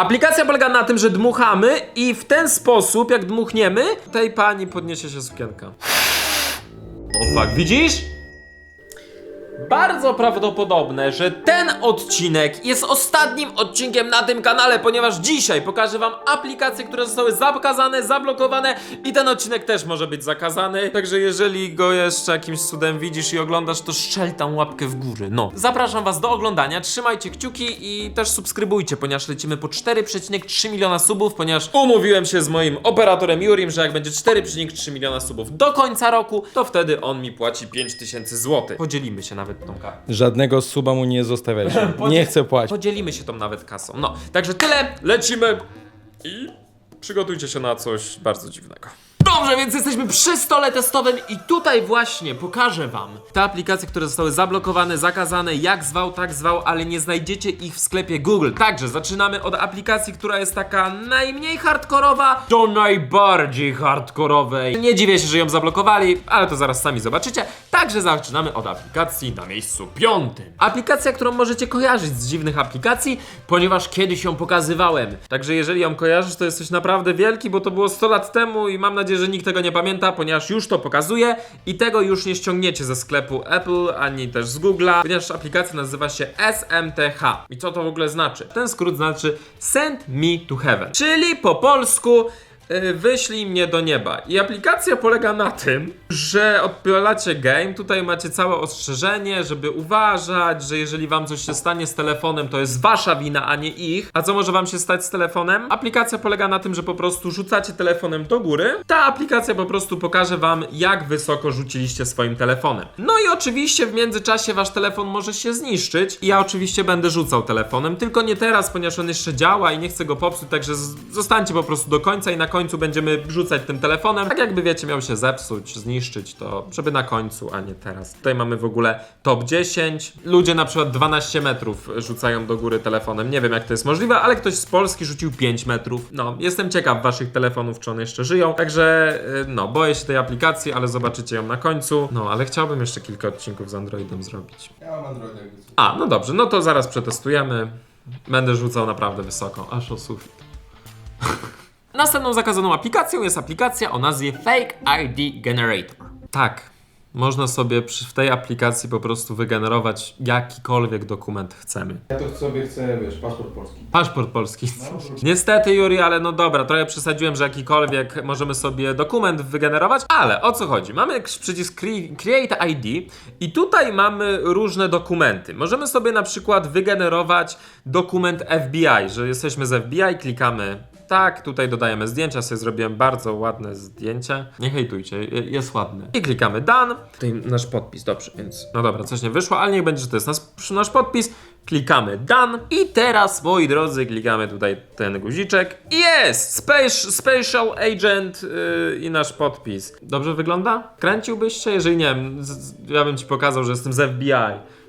Aplikacja polega na tym, że dmuchamy i w ten sposób, jak dmuchniemy, tej pani podniesie się sukienka. O fuck, widzisz? Bardzo prawdopodobne, że ten odcinek jest ostatnim odcinkiem na tym kanale, ponieważ dzisiaj pokażę wam aplikacje, które zostały zakazane, zablokowane i ten odcinek też może być zakazany. Także jeżeli go jeszcze jakimś cudem widzisz i oglądasz, to strzel tam łapkę w górę. No. Zapraszam was do oglądania, trzymajcie kciuki i też subskrybujcie, ponieważ lecimy po 4,3 miliona subów, ponieważ umówiłem się z moim operatorem Jurim, że jak będzie 4,3 miliona subów do końca roku, to wtedy on mi płaci 5000 zł. Podzielimy się nawet tą kartą. Żadnego suba mu nie zostawialiśmy. Nie chcę płacić. Podzielimy się tą nawet kasą. No, także tyle, lecimy i przygotujcie się na coś bardzo dziwnego. Dobrze, więc jesteśmy przy stole testowym i tutaj właśnie pokażę wam te aplikacje, które zostały zablokowane, zakazane, jak zwał, tak zwał, ale nie znajdziecie ich w sklepie Google. Także zaczynamy od aplikacji, która jest taka najmniej hardkorowa do najbardziej hardkorowej. Nie dziwię się, że ją zablokowali, ale to zaraz sami zobaczycie. Także zaczynamy od aplikacji na miejscu piątym. Aplikacja, którą możecie kojarzyć z dziwnych aplikacji, ponieważ kiedyś ją pokazywałem. Także jeżeli ją kojarzysz, to jesteś naprawdę wielki, bo to było 100 lat temu i mam nadzieję, że nikt tego nie pamięta, ponieważ już to pokazuję i tego już nie ściągniecie ze sklepu Apple, ani też z Google'a, ponieważ aplikacja nazywa się SMTH. I co to w ogóle znaczy? Ten skrót znaczy Send Me to Heaven, czyli po polsku Wyślij mnie do nieba. I aplikacja polega na tym, że odpalacie game, tutaj macie całe ostrzeżenie, żeby uważać, że jeżeli wam coś się stanie z telefonem, to jest wasza wina, a nie ich. A co może wam się stać z telefonem? Aplikacja polega na tym, że po prostu rzucacie telefonem do góry. Ta aplikacja po prostu pokaże wam, jak wysoko rzuciliście swoim telefonem. No i oczywiście w międzyczasie wasz telefon może się zniszczyć. Ja oczywiście będę rzucał telefonem, tylko nie teraz, ponieważ on jeszcze działa i nie chcę go popsuć, także zostańcie po prostu do końca i na końcu będziemy rzucać tym telefonem. Tak jakby wiecie, miał się zepsuć, zniszczyć, to żeby na końcu, a nie teraz. Tutaj mamy w ogóle top 10. Ludzie na przykład 12 metrów rzucają do góry telefonem. Nie wiem jak to jest możliwe, ale ktoś z Polski rzucił 5 metrów. No, jestem ciekaw waszych telefonów, czy one jeszcze żyją. Także, y, no, boję się tej aplikacji, ale zobaczycie ją na końcu. No, ale chciałbym jeszcze kilka odcinków z Androidem zrobić. Ja mam Androida. A, no dobrze, no to zaraz przetestujemy. Będę rzucał naprawdę wysoko, aż o sufit. Następną zakazaną aplikacją jest aplikacja o nazwie Fake ID Generator. Tak, można sobie przy, w tej aplikacji po prostu wygenerować jakikolwiek dokument chcemy. Ja to sobie chcę, wiesz, paszport polski. Paszport polski. No. Niestety, Juri, ale no dobra, trochę przesadziłem, że jakikolwiek możemy sobie dokument wygenerować, ale o co chodzi? Mamy przycisk cre- Create ID i tutaj mamy różne dokumenty. Możemy sobie na przykład wygenerować dokument FBI, że jesteśmy z FBI, klikamy tak, tutaj dodajemy zdjęcia, sobie zrobiłem bardzo ładne zdjęcie. Nie hejtujcie, je- jest ładne. I klikamy done. Tutaj nasz podpis, dobrze, więc no dobra, coś nie wyszło, ale niech będzie, że to jest nasz, nasz podpis. Klikamy done i teraz, moi drodzy, klikamy tutaj ten guziczek. Jest! Space, special Agent yy, i nasz podpis. Dobrze wygląda? Kręciłbyś się? Jeżeli nie z- z- ja bym ci pokazał, że jestem z FBI.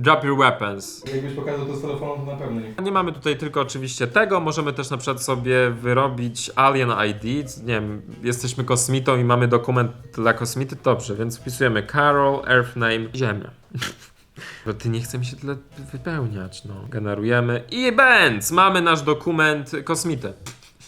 Drop your weapons. Jakbyś pokazał to z telefonu, to na pewno nie. Nie mamy tutaj tylko oczywiście tego, możemy też na przykład sobie wyrobić Alien ID, nie wiem, jesteśmy kosmitą i mamy dokument dla kosmity, dobrze, więc wpisujemy Carol, Earth Name, Ziemia. Bo ty nie chce mi się tyle wypełniać, no. Generujemy i bęc, mamy nasz dokument kosmity.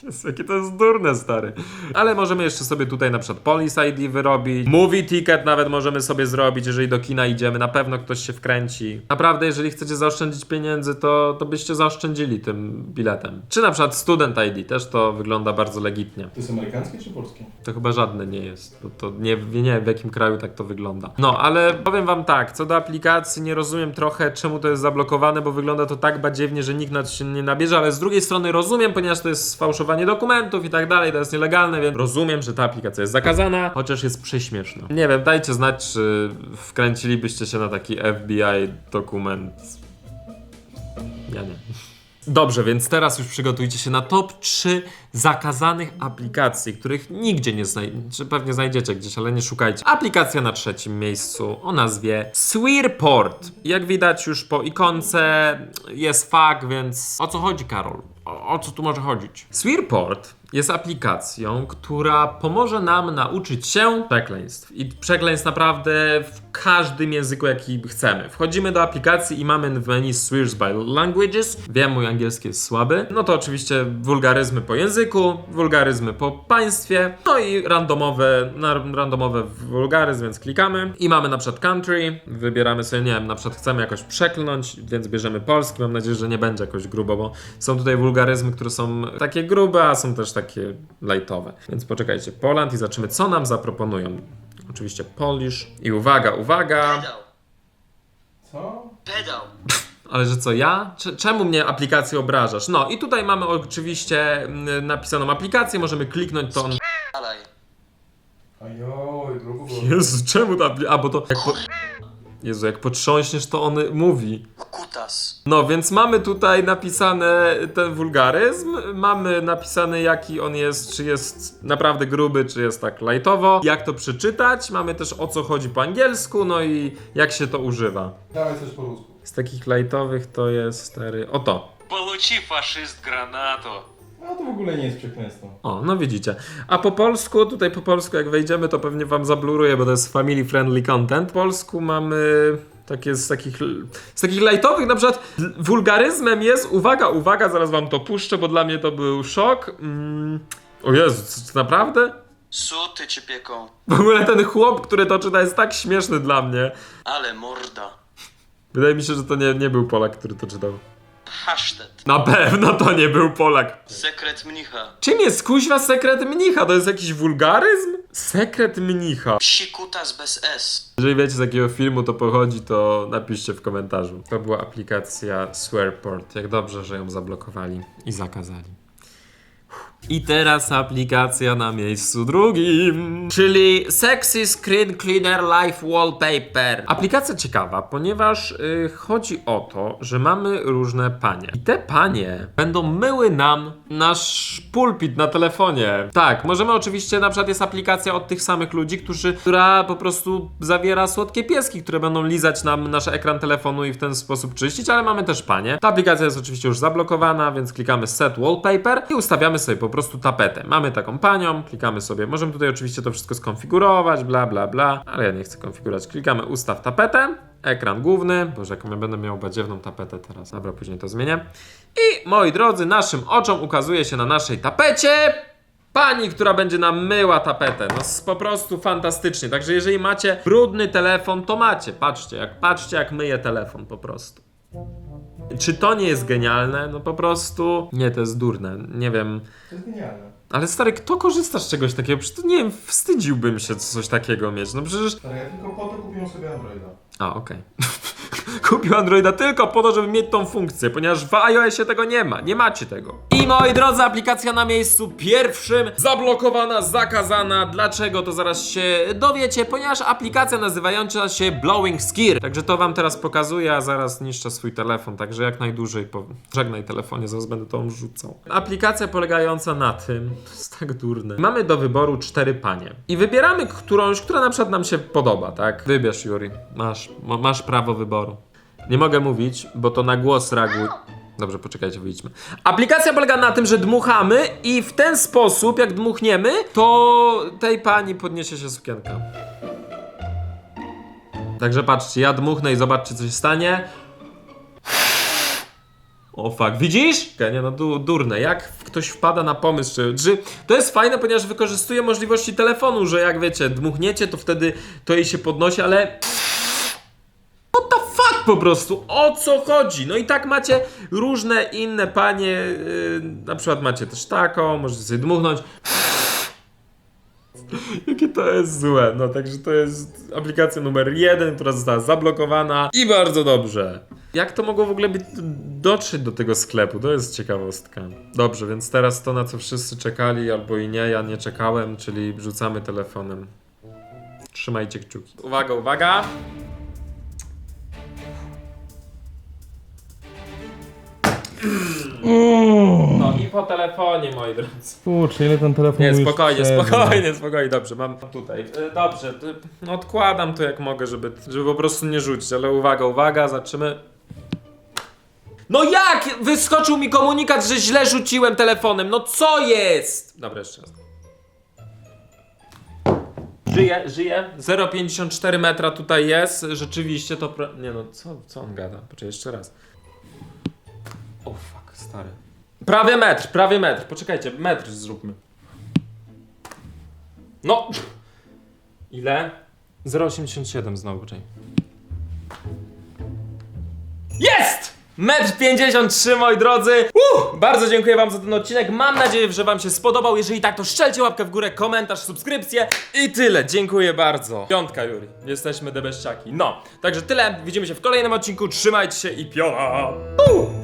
Jezu, Jakie to jest durne, stary. Ale możemy jeszcze sobie tutaj na przykład Police ID wyrobić. Movie ticket nawet możemy sobie zrobić, jeżeli do kina idziemy. Na pewno ktoś się wkręci. Naprawdę, jeżeli chcecie zaoszczędzić pieniędzy, to, to byście zaoszczędzili tym biletem. Czy na przykład Student ID, też to wygląda bardzo legitnie. To jest amerykańskie czy polskie? To chyba żadne nie jest, bo to nie, nie wiem w jakim kraju tak to wygląda. No, ale powiem wam tak, co do aplikacji nie rozumiem trochę czemu to jest zablokowane, bo wygląda to tak badziewnie, że nikt na to się nie nabierze, ale z drugiej strony rozumiem, ponieważ to jest sfałszowanie dokumentów i tak dalej, to jest nielegalne, więc rozumiem, że ta aplikacja jest zakazana, chociaż jest prześmieszna. Nie wiem, dajcie znać, czy wkręcilibyście się na taki FBI dokument. Ja nie. Dobrze, więc teraz już przygotujcie się na top 3 zakazanych aplikacji, których nigdzie nie znajdziecie, pewnie znajdziecie gdzieś, ale nie szukajcie. Aplikacja na trzecim miejscu o nazwie Swearport. Jak widać już po ikonce jest fak, więc o co chodzi, Karol? O, o co tu może chodzić? Swearport jest aplikacją, która pomoże nam nauczyć się przekleństw. I przekleństw naprawdę w każdym języku, jaki chcemy. Wchodzimy do aplikacji i mamy w menu Swears by Languages. Wiem, mój angielski jest słaby. No to oczywiście wulgaryzmy po języku, wulgaryzmy po państwie, no i randomowe, randomowe wulgaryzm, więc klikamy. I mamy na przykład country, wybieramy sobie, nie wiem, na przykład chcemy jakoś przeklnąć, więc bierzemy polski. Mam nadzieję, że nie będzie jakoś grubo, bo są tutaj wulgaryzmy, które są takie grube, a są też takie lightowe. Więc poczekajcie, Poland i zobaczymy, co nam zaproponują. Oczywiście Polish. I uwaga, uwaga. Pedał. Co? Pedał. Ale że co, ja? Cze- Czemu mnie aplikację obrażasz? No i tutaj mamy oczywiście mm, napisaną aplikację, możemy kliknąć to on... Dalej. Ajoj, grubo było. Jezu, czemu ta aplikacja... A, bo to... Jak po... Jezu, jak potrząśniesz, to on mówi. Kutas. No, więc mamy tutaj napisane ten wulgaryzm, mamy napisane jaki on jest, czy jest naprawdę gruby, czy jest tak lightowo, jak to przeczytać, mamy też o co chodzi po angielsku, no i jak się to używa. Dawaj coś po rusku. Z takich lightowych to jest stary... Oto. Получи, фашист, гранату. No to w ogóle nie jest przekleństwo. O, no widzicie. A po polsku, tutaj po polsku jak wejdziemy, to pewnie wam zabluruje, bo to jest family friendly content. Po polsku mamy takie z takich, z takich lightowych, na przykład wulgaryzmem jest, uwaga, uwaga, zaraz wam to puszczę, bo dla mnie to był szok. Mm. O Jezu, naprawdę? Suty ci pieką. W ogóle ten chłop, który to czyta jest tak śmieszny dla mnie. Ale morda. Wydaje mi się, że to nie, nie był Polak, który to czytał. Hasztet. Na pewno to nie był Polak. Sekret mnicha. Czym jest kuźwa sekret mnicha? To jest jakiś wulgaryzm? Sekret mnicha. Psi kutas bez S. Jeżeli wiecie z jakiego filmu to pochodzi, to napiszcie w komentarzu. To była aplikacja Swearport. Jak dobrze, że ją zablokowali i zakazali. I teraz aplikacja na miejscu drugim, czyli Sexy Screen Cleaner Live Wallpaper. Aplikacja ciekawa, ponieważ y, chodzi o to, że mamy różne panie. I te panie będą myły nam nasz pulpit na telefonie. Tak, możemy oczywiście, na przykład jest aplikacja od tych samych ludzi, którzy, która po prostu zawiera słodkie pieski, które będą lizać nam nasz ekran telefonu i w ten sposób czyścić, ale mamy też panie. Ta aplikacja jest oczywiście już zablokowana, więc klikamy Set Wallpaper i ustawiamy sobie po prostu tapetę. Mamy taką panią, klikamy sobie, możemy tutaj oczywiście to wszystko skonfigurować, bla bla bla, ale ja nie chcę konfigurować. Klikamy Ustaw tapetę, ekran główny, boże jaką ja będę miał badziewną tapetę teraz, dobra, później to zmienię. I moi drodzy, naszym oczom ukazuje się na naszej tapecie Pani, która będzie nam myła tapetę. No po prostu fantastycznie. Także jeżeli macie brudny telefon, to macie. Patrzcie, jak patrzcie jak myje telefon po prostu. Czy to nie jest genialne? No po prostu. Nie, to jest durne. Nie wiem. To jest genialne. Ale stary, kto korzysta z czegoś takiego? Przecież to nie wiem, wstydziłbym się coś takiego mieć. No przecież. Ale ja tylko po to kupiłem sobie Androida. A, okej. Kupił Androida tylko po to, żeby mieć tą funkcję, ponieważ w iOSie tego nie ma. Nie macie tego. I moi drodzy, aplikacja na miejscu pierwszym zablokowana, zakazana. Dlaczego to zaraz się dowiecie? Ponieważ aplikacja nazywająca się Blowing Skier. Także to wam teraz pokazuję, a zaraz niszczę swój telefon, także jak najdłużej po... żegnaj telefonie, zaraz będę to rzucał. Aplikacja polegająca na tym, to jest tak durne. Mamy do wyboru cztery panie i wybieramy którąś, która na przykład nam się podoba, tak? Wybierz, Juri. Masz, ma- masz prawo wyboru. Nie mogę mówić, bo to na głos reaguj. Dobrze, poczekajcie, wyjdźmy. Aplikacja polega na tym, że dmuchamy i w ten sposób, jak dmuchniemy, to tej pani podniesie się sukienka. Także patrzcie, ja dmuchnę i zobaczcie, co się stanie. O fuck, widzisz? Nie no, du durne. Jak ktoś wpada na pomysł, czy, czy to jest fajne, ponieważ wykorzystuje możliwości telefonu, że jak wiecie, dmuchniecie, to wtedy to jej się podnosi, ale What the fuck po prostu? O co chodzi? No i tak macie różne inne panie, yy, na przykład macie też taką, możecie sobie dmuchnąć. Jakie to jest złe. No także to jest aplikacja numer jeden, która została zablokowana i bardzo dobrze. Jak to mogło w ogóle być, dotrzeć do tego sklepu? To jest ciekawostka. Dobrze, więc teraz to na co wszyscy czekali, albo i nie, ja nie czekałem, czyli rzucamy telefonem. Trzymajcie kciuki. Uwaga, uwaga. No i po telefonie, moi drodzy. Kurczę, ile ten telefon Nie, spokojnie, spokojnie, spokojnie, dobrze, mam tutaj. E, Dobrze, odkładam to jak mogę, żeby, żeby po prostu nie rzucić, ale uwaga, uwaga, zaczymy. No jak? Wyskoczył mi komunikat, że źle rzuciłem telefonem, no co jest? Dobra, jeszcze raz. Żyje, żyje. 0,54 metra tutaj jest, rzeczywiście to... Pra... Nie no, co, co on gada? Poczekaj, jeszcze raz. O fuck, stary. Prawie metr, prawie metr. Poczekajcie, metr zróbmy. No! Ile? 0,87 znowu, poczekaj. Jest! Metr 53, moi drodzy! Uh, bardzo dziękuję wam za ten odcinek. Mam nadzieję, że wam się spodobał. Jeżeli tak, to szczelcie łapkę w górę, komentarz, subskrypcję i tyle. Dziękuję bardzo. Piątka, Juri. Jesteśmy debeściaki. No, także tyle. Widzimy się w kolejnym odcinku. Trzymajcie się i piona! Uh!